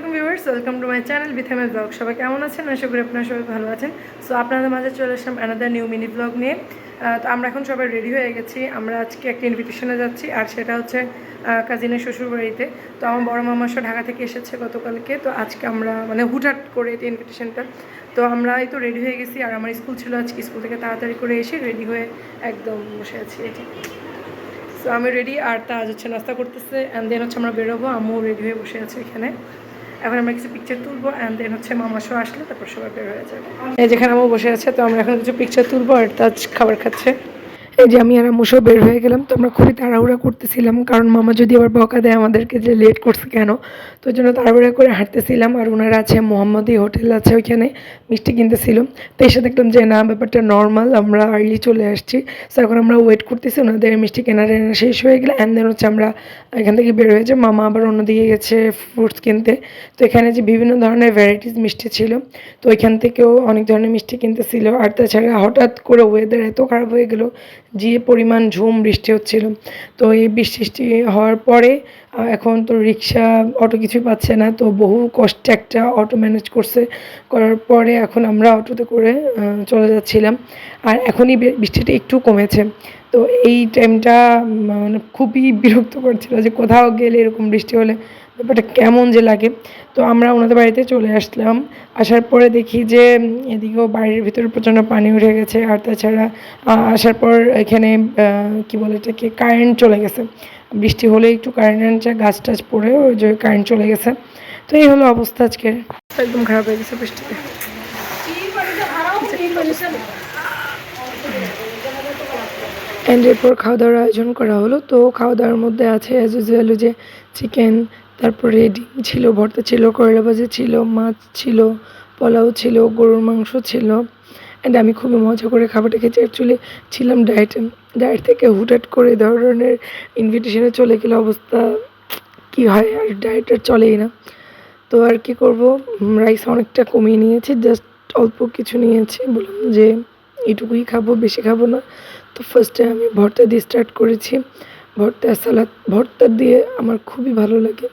Viewers, welcome to my channel বিথামের blog. সবাই কেমন আছেন? আশা করি আপনারা সবাই ভালো আছেন। সো আপনাদের মাঝে চলে আসলাম অ্যানাদার নিউ মিনি ব্লগ নিয়ে। তো আমরা এখন সবাই রেডি হয়ে গেছি। আমরা আজকে একটা ইনভিটেশনে যাচ্ছি, আর সেটা হচ্ছে কাজিনের শ্বশুর বাড়িতে তো আমার বড় মামা সব ঢাকা থেকে এসেছে গতকালকে। তো আজকে আমরা মানে হুটহাট করে এই ইনভিটেশনটা তো আমরা এই তো রেডি হয়ে গেছি, আর আমার স্কুল ছিল আজকে স্কুল থেকে তাড়াতাড়ি করে এসে রেডি হয়ে একদম বসে আছি যে। সো আমি রেডি আর তাজ হচ্ছে নাস্তা করতেছে অ্যান্ড দেন হচ্ছে আমরা বেরোবো আমিও রেডি হয়ে বসে আছি এখানে। এখন আমরা কিছু পিকচার তুলবো অ্যান্ড দেন হচ্ছে মামা শো আসলে তারপর সবাই বের হয়ে যাবে। যেখানে আমার বসে আছে, তো আমরা এখন কিছু পিকচার তুলবো আর তাজ খাবার খাচ্ছে। এই যে আমি আর আমুসও বের হয়ে গেলাম, তো আমরা খুবই তাড়াহুড়া করতেছিলাম। কারণ মামা যদি আবার বকা দেয় আমাদেরকে যে লেট করছে কেন? তো জন্য তাড়াহুড়া করে হাঁটতেছিলাম আর ওনারা আছে, মোহাম্মদী হোটেল আছে ওইখানে, মিষ্টি কিনতেছিল। তো এসে দেখলাম যে না, ব্যাপারটা নর্মাল আমরা আর্লি চলে আসছি। তো এখন আমরা ওয়েট করতেছি, ওনাদের মিষ্টি কেনার শেষ হয়ে গেলে অ্যান্ড দেন হচ্ছে আমরা এখান থেকে বের হয়েছে মামা আবার অন্যদিকে গেছে ফ্রুটস কিনতে। তো এখানে যে বিভিন্ন ধরনের ভ্যারাইটিস মিষ্টি ছিল, তো ওইখান থেকেও অনেক ধরনের মিষ্টি কিনতেছিল। আর তাছাড়া হঠাৎ করে ওয়েদার এত খারাপ হয়ে গেল যে পরিমাণ ঝুম বৃষ্টি হচ্ছিল। তো এই বৃষ্টি হওয়ার পরে এখন তো রিক্সা, অটো কিছুই পাচ্ছে না। তো বহু কষ্টে একটা অটো ম্যানেজ করছে। করার পরে এখন আমরা অটোতে করে চলে যাচ্ছিলাম। আর এখনই বৃষ্টিটা একটু কমেছে। তো এই টাইমটা মানে খুবই বিরক্ত করছিল যে কোথাও গেলে এরকম বৃষ্টি হলে ব্যাপারটা কেমন যে লাগে। তো আমরা ওনাদের বাড়িতে চলে আসলাম। আসার পরে দেখি যে এদিকেও বাড়ির ভিতরে প্রচণ্ড পানি উঠে গেছে। আর তাছাড়া আসার পর এখানে কি বলে এটাকে কারেন্ট চলে গেছে। বৃষ্টি হলে একটু কারেন্ট আনছে গাছ টাছ পড়ে, ওই যে কারেন্ট চলে গেছে। তো এই হলো অবস্থা আজকে। একদম খারাপ হয়ে গেছে বৃষ্টিতে। অ্যান্ড এরপর খাওয়া দাওয়ার আয়োজন করা হলো। তো খাওয়া দাওয়ার মধ্যে আছে অ্যাজ ইউজুয়াল যে চিকেন তারপরে ডিম ছিল, ভর্তা ছিল, করলা ভাজা ছিল, মাছ ছিল, পোলাও ছিল, গরুর মাংস ছিল। অ্যান্ড আমি খুবই মজা করে খাবারটা খেয়েছি। অ্যাকচুয়ালি ছিলাম ডায়েটে ডায়েট থেকে হুটহাট করে ধরনের ইনভিটেশনে চলে গেলে অবস্থা কি হয়? আর ডায়েট আর চলেই না। তো আর কি করব? রাইস অনেকটা কমিয়ে নিয়েছি। জাস্ট অল্প কিছু নিয়েছি। বললাম যে এটুকুই খাব, বেশি খাব না। তো ফার্স্টে আমি ভর্তা দিয়ে স্টার্ট করেছি। ভর্তা, সালাদ, ভর্তা দিয়ে আমার খুবই ভালো লাগে।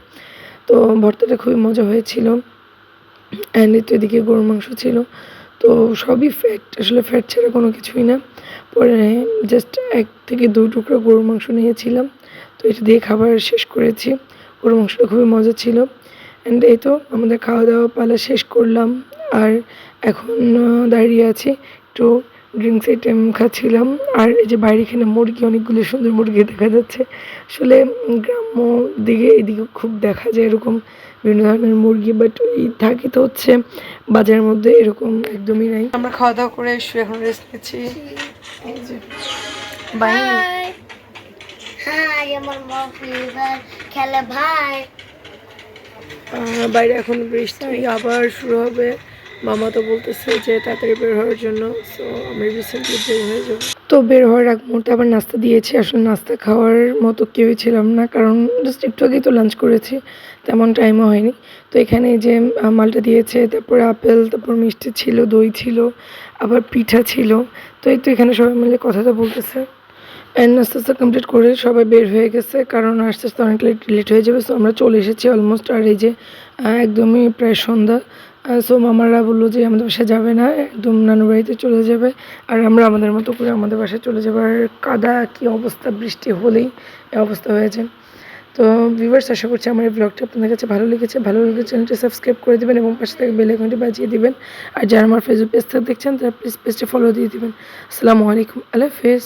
তো ভর্তাটা খুবই মজা হয়েছিল। অ্যান্ড তো এদিকে গরুর মাংস ছিল। তো সবই ফ্যাট আসলে ফ্যাট ছাড়া কোনো কিছুই না। পরে জাস্ট এক থেকে দুই টুকরো গরুর মাংস নিয়েছিলাম। তো এটা দিয়ে খাবার শেষ করেছি। গরুর মাংসটা খুবই মজা ছিল। অ্যান্ড এই তো আমাদের খাওয়া দাওয়া পালা শেষ করলাম। আর এখন দাঁড়িয়ে আছি একটু ড্রিঙ্কস আইটেম খাচ্ছিলাম। আর এই যে বাইরে এখানে মুরগি অনেকগুলো সুন্দর মুরগি দেখা যাচ্ছে। আসলে গ্রাম্য দিকে এদিকে খুব দেখা যায় এরকম বিভিন্ন ধরনের মুরগি বাট ওই থাকে তো হচ্ছে বাজারের মধ্যে এরকম একদমই নাই। আমরা খাওয়া দাওয়া করে শুয়ে এখন রেস্ট নিচ্ছি। বাই খেলে ভাই। বাইরে এখন বৃষ্টি আবার শুরু হবে। মামা তো বলতেছে যে তাড়াতাড়ি বের হওয়ার জন্য সো আমি রিসেন্টলি বের হয়ে যাব। তো বের হওয়ার এক মুহূর্তে আবার নাস্তা দিয়েছি, আসলে নাস্তা খাওয়ার মতো কেউই ছিলাম না, কারণ জাস্ট একটু আগেই তো লাঞ্চ করেছি, তেমন টাইমও হয়নি। তো এখানে যে মালটা দিয়েছে, তারপরে আপেল, তারপর মিষ্টি ছিল, দই ছিল, আবার পিঠা ছিল। তো এই তো এখানে সবাই মিলে কথাটা বলতেছে। অ্যান্ড আস্তে আস্তে কমপ্লিট করে সবাই বের হয়ে গেছে, কারণ আস্তে আস্তে অনেক লেট লেট হয়ে যাবে সো আমরা চলে এসেছি অলমোস্ট আর এই যে একদমই প্রায় সন্ধ্যা। সো মামারা বলল যে আমাদের বাসায় যাবে না, একদম নানু বাড়িতে চলে যাবে, আর আমরা আমাদের মতো করে আমাদের বাসায় চলে যাব। আর কাদা কি অবস্থা, বৃষ্টি হলেই অবস্থা হয়েছে তো ভিউয়ার্স আশা করছি আমার এই ব্লগটা আপনাদের কাছে ভালো লেগেছে। ভালো লেগে চ্যানেলটি সাবস্ক্রাইব করে দেবেন এবং পাশে থেকে বেল আইকনটি বাজিয়ে দিবেন। আর যারা আমার ফেসবুক পেজ থেকে দেখছেন, তারা প্লিজ পেজটি ফলো দিয়ে দিবেন। আসসালামু আলাইকুম, আল্লাহ হাফেজ।